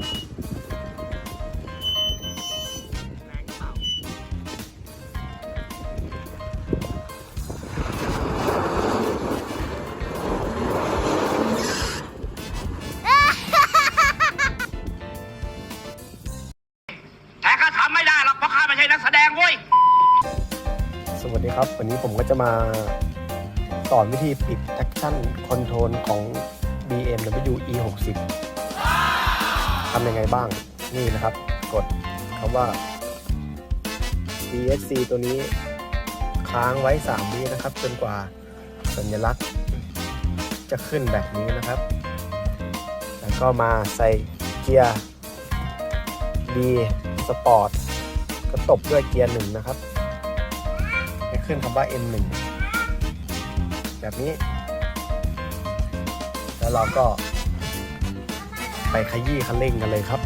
แต่ก็ทำไม่ได้หรอกเพราะข้าไม่ใช่นักแสดงเว้ย สวัสดีครับ วันนี้ผมก็จะมาสอนวิธีปิดแท็กชั่นคอนโทรลของ BMW E60 ทำยังไงบ้างนี่นะครับ กดคำว่า ESC ตัวนี้ค้างไว้ 3 วินะครับ จนกว่าสัญลักษณ์จะขึ้นแบบนี้นะครับ แล้วก็มาใส่เกียร์ D Sport ก็ตบด้วยเกียร์หนึ่งนะครับให้ขึ้นคำว่า M1 แบบนี้ แล้วเราก็ ไปขยี้คันเร่งกันเลยครับ